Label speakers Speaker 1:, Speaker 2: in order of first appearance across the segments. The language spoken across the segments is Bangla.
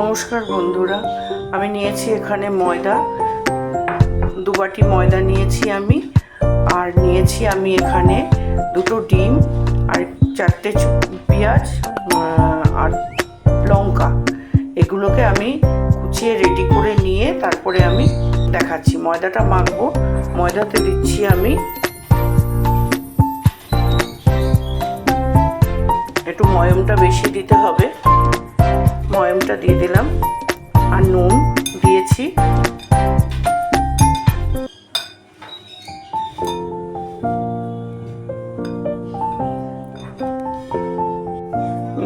Speaker 1: নমস্কার বন্ধুরা, আমি নিয়েছি এখানে ময়দা। দু বাটি ময়দা নিয়েছি আমি, আর নিয়েছি আমি এখানে দুটো ডিম আর চারটে পেঁয়াজ আর লঙ্কা। এগুলোকে আমি কুচিয়ে রেডি করে নিয়ে তারপরে আমি দেখাচ্ছি। ময়দাটা মাখবো। ময়দাতে দিচ্ছি আমি একটু ময়মটা বেশি দিতে হবে। ময়মটা দিয়ে দিলাম আর নুন দিয়েছি।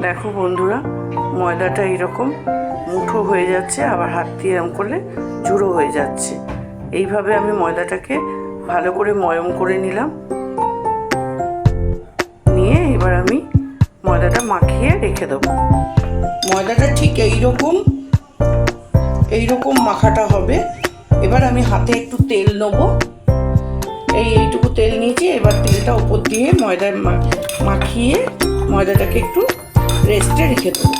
Speaker 1: দেখো বন্ধুরা, ময়দাটা এরকম মুঠো হয়ে যাচ্ছে, আবার হাত দিয়ে এরম করলে জুড়ো হয়ে যাচ্ছে। এইভাবে আমি ময়দাটাকে ভালো করে ময়ম করে নিলাম। নিয়ে এবার আমি ময়দাটা মাখিয়ে রেখে দেবো। ময়দাটা ঠিক এইরকম এইরকম মাখাটা হবে। এবার আমি হাতে একটু তেল নেব। এই এইটুকু তেল নিয়েছি, এবার তেলটা উপর দিয়ে ময়দা মাখিয়ে ময়দাটাকে একটু রেস্টে রেখে দেবো।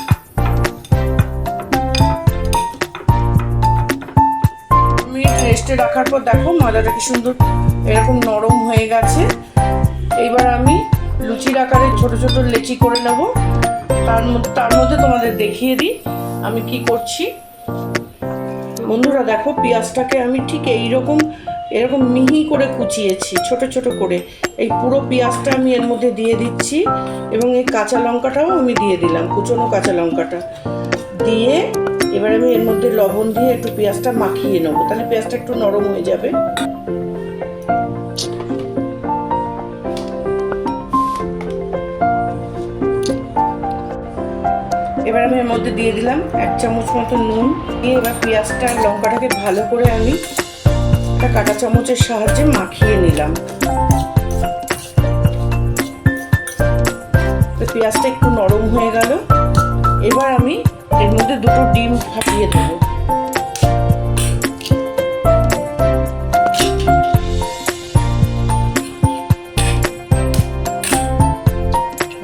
Speaker 1: রেস্টে রাখার পর দেখো ময়দাটা কি সুন্দর, এরকম নরম হয়ে গেছে। এইবার আমি লুচির আকারে ছোট ছোট লেচি করে নেব। তার মধ্যে তার মধ্যে তোমাদের দেখিয়ে দিই। আমি কি করছি? বন্ধুরা, দেখো, পেঁয়াজটাকে আমি ঠিক এইরকম এরকম মিহি করে কুচিয়েছি, ছোট ছোট করে। এই পুরো পেঁয়াজটা আমি এর মধ্যে দিয়ে দিচ্ছি এবং এই কাঁচা লঙ্কাটাও আমি দিয়ে দিলাম, কুচনো কাঁচা লঙ্কাটা। দিয়ে এবার আমি এর মধ্যে লবণ দিয়ে একটু পেঁয়াজটা মাখিয়ে নেব। তাহলে পেঁয়াজটা একটু নরম হয়ে যাবে। এবার আমি এর মধ্যে দিয়ে দিলাম এক চামচ মতো নুন। দিয়ে এবার পেঁয়াজটা আর লঙ্কাটাকে ভালো করে আমি একটা কাঁটা চামচের সাহায্যে মাখিয়ে নিলাম। তো পেঁয়াজটা একটু নরম হয়ে গেল। এবার আমি এর মধ্যে দুটো ডিম ফাটিয়ে দেবো।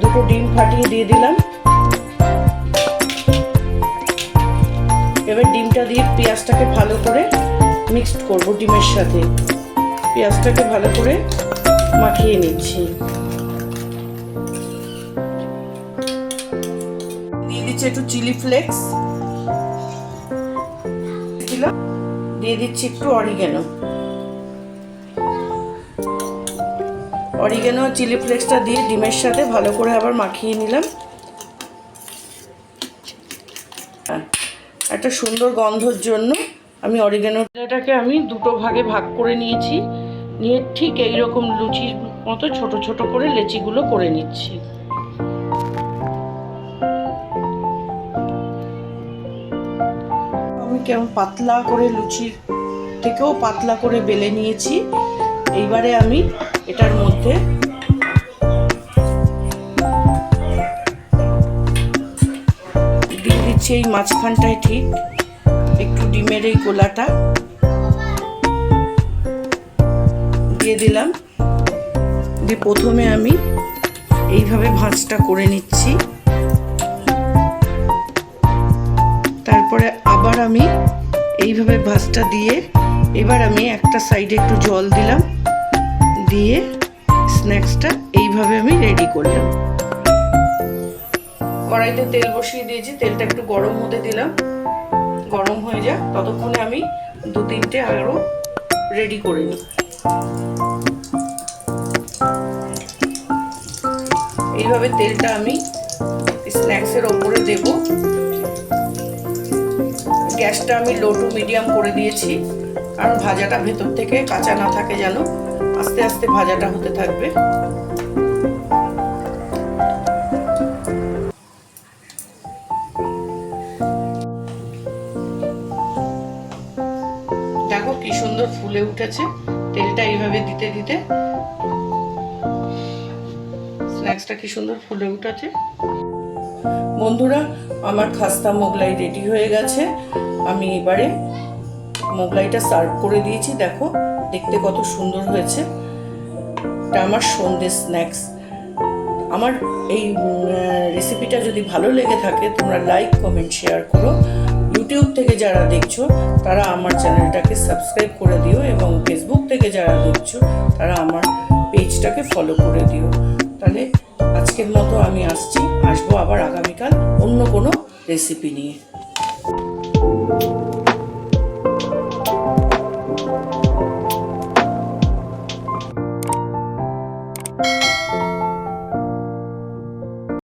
Speaker 1: দুটো ডিম ফাটিয়ে দিয়ে দিলাম। এবার ডিমটা দিয়ে পেঁয়াজটাকে ভালো করে মিক্সড করব ডিমের সাথে। পেঁয়াজটাকে ভালো করে মাখিয়ে নিচ্ছি। দিয়ে দিচ্ছি একটু চিলি ফ্লেক্স। দিয়ে দিচ্ছি একটু অরিগেনো। অরিগেনো চিলি ফ্লেক্সটা দিয়ে ডিমের সাথে ভালো করে আবার মাখিয়ে নিলাম। একটা সুন্দর গন্ধর জন্য আমি অরিগেনোটাকে আমি দুটো ভাগে ভাগ করে নিয়েছি। নিয়ে ঠিক এই রকম লুচির মতো ছোট ছোট করে লেচিগুলো করে নিচ্ছি। আমি কেমন পাতলা করে লুচির থেকেও পাতলা করে বেলে নিয়েছি। এইবারে আমি এটার মধ্যে দিচ্ছি এই মাঝখানটায় ঠিক একটু ডিমের এই গোলাটা দিয়ে দিলাম। দিয়ে প্রথমে আমি এইভাবে ভাঁজটা করে নিচ্ছি। তারপরে আবার আমি এইভাবে ভাঁজটা দিয়ে এবার আমি একটা সাইডে একটু জল দিলাম। দিয়ে স্ন্যাক্সটা এইভাবে আমি রেডি করলাম। কড়াইতে তেল বসিয়ে দিয়েছি, তেলটা একটু গরম হতে দিলাম। গরম হয়ে যাক, ততক্ষণে আমি দু তিনটে আরও রেডি করে নিই। এইভাবে তেলটা আমি স্ন্যাক্সের ওপরে দেব। গ্যাসটা আমি লো টু মিডিয়াম করে দিয়েছি, কারণ ভাজাটা ভেতর থেকে কাঁচা না থাকে যেন, আস্তে আস্তে ভাজাটা হতে থাকবে। কি সুন্দর ফুলে উঠেছে। তেলটা এইভাবে দিতে দিতে। স্ন্যাক্সটা কি সুন্দর ফুলে উঠেছে। বন্ধুরা, আমার খাস্তা মোগলাই রেডি হয়ে গেছে। আমি এবারে মোগলাইটা সার্ভ করে দিয়েছি। দেখো, দেখতে কত সুন্দর হয়েছে। এটা আমার সন্ধ্যে স্ন্যাক্স আমার এই রেসিপিটা যদি ভালো লেগে থাকে, তোমরা লাইক কমেন্ট শেয়ার করো। ইউটিউব থেকে যারা দেখছ, তারা আমার চ্যানেলটাকে সাবস্ক্রাইব করে দিও এবং ফেসবুক থেকে যারা দেখছ, তারা আমার পেজটাকে ফলো করে দিও। তাহলে আজকের মতো আমি আসছি। আসব আবার আগামীকাল অন্য কোনো রেসিপি নিয়ে।